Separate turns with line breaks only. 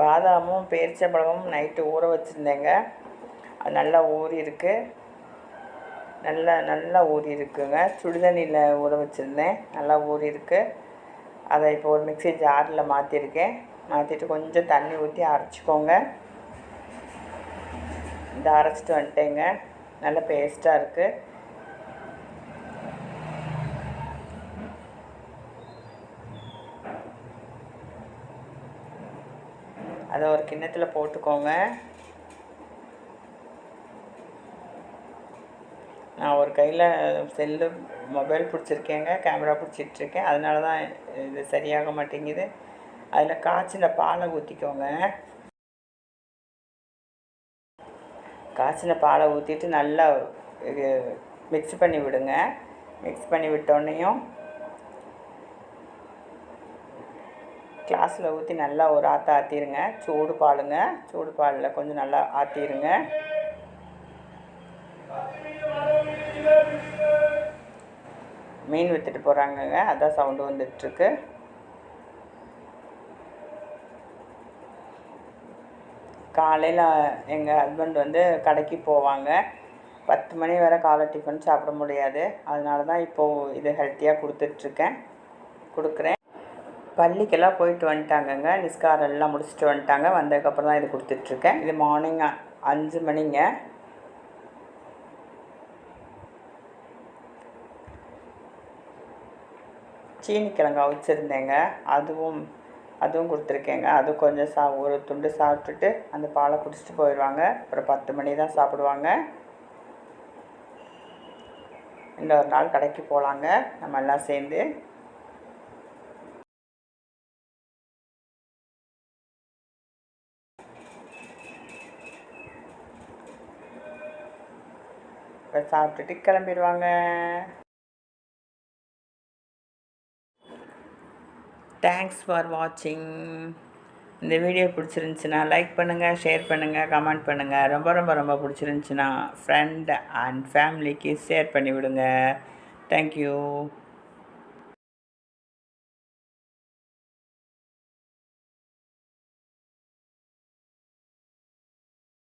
பாதாமும் பேரிச்சம்பழமும் night ஊற வச்சுருந்தேங்க. அது நல்லா ஊறி இருக்குது நல்லா நல்லா ஊறி இருக்குங்க. சுடுதண்ணியில் ஊற வச்சுருந்தேன். நல்லா ஊறி இருக்குது அதை இப்போ ஒரு மிக்ஸி ஜாரில் மாற்றிருக்கேன் மாற்றிட்டு கொஞ்சம் தண்ணி ஊற்றி அரைச்சிக்கோங்க. இந்த அரைச்சிட்டு வந்துட்டேங்க. நல்ல பேஸ்ட்டாக இருக்குது அதை ஒரு கிண்ணத்தில் போட்டுக்கோங்க. நான் ஒரு கையில் செல்லு மொபைல் பிடிச்சிருக்கேங்க கேமரா பிடிச்சிட்ருக்கேன். அதனால தான் இது சரியாக மாட்டேங்குது. அதில் காய்ச்சின பாலை ஊற்றிக்கோங்க காய்ச்சின பாலை ஊற்றிட்டு நல்லா மிக்ஸ் பண்ணி விடுங்க. மிக்ஸ் பண்ணி விட்டோன்னையும் கிளாஸில் ஊற்றி நல்லா ஒரு ஆற்ற ஆற்றிருங்க சூடு பாலுங்க. சூடு பாலில் கொஞ்சம் நல்லா ஆற்றிருங்க மீன் விற்றுட்டு போகிறாங்கங்க அதான் சவுண்டு வந்துட்டுருக்கு காலையில் எங்கள் ஹஸ்பண்ட் வந்து கடைக்கு போவாங்க. பத்து மணி வரை காலை டிஃபன் சாப்பிட முடியாது. அதனால தான் இப்போது இது ஹெல்த்தியாக கொடுத்துட்ருக்கேன். கொடுக்குறேன். பள்ளிக்கெல்லாம் போயிட்டு வந்துட்டாங்கங்க. நிஸ்காரம் எல்லாம் முடிச்சுட்டு வந்துட்டாங்க. வந்ததுக்கப்புறம் தான் இது கொடுத்துட்ருக்கேன். இது மார்னிங் அஞ்சு மணிங்க. சீனிக்கிழங்கு அவிச்சிருந்தேங்க. அதுவும் அதுவும் கொடுத்துருக்கேங்க. அது கொஞ்சம் சா ஒரு துண்டு சாப்பிட்டுட்டு அந்த பாலை குடிச்சிட்டு போயிடுவாங்க. அப்புறம் பத்து மணி தான் சாப்பிடுவாங்க. இன்னொரு நாள் கடைக்கு போகலாங்க நம்ம எல்லாம் சேர்ந்து. இப்போ சாப்பிட்டுட்டு கிளம்பிடுவாங்க. தேங்க்ஸ் ஃபார் வாட்சிங் இந்த வீடியோ பிடிச்சிருந்துச்சின்னா லைக் பண்ணுங்கள் ஷேர் பண்ணுங்கள் கமெண்ட் பண்ணுங்கள் ரொம்ப ரொம்ப ரொம்ப பிடிச்சிருந்துச்சின்னா ஃப்ரெண்ட் அண்ட் ஃபேமிலிக்கு ஷேர் பண்ணி விடுங்க தேங்க்யூ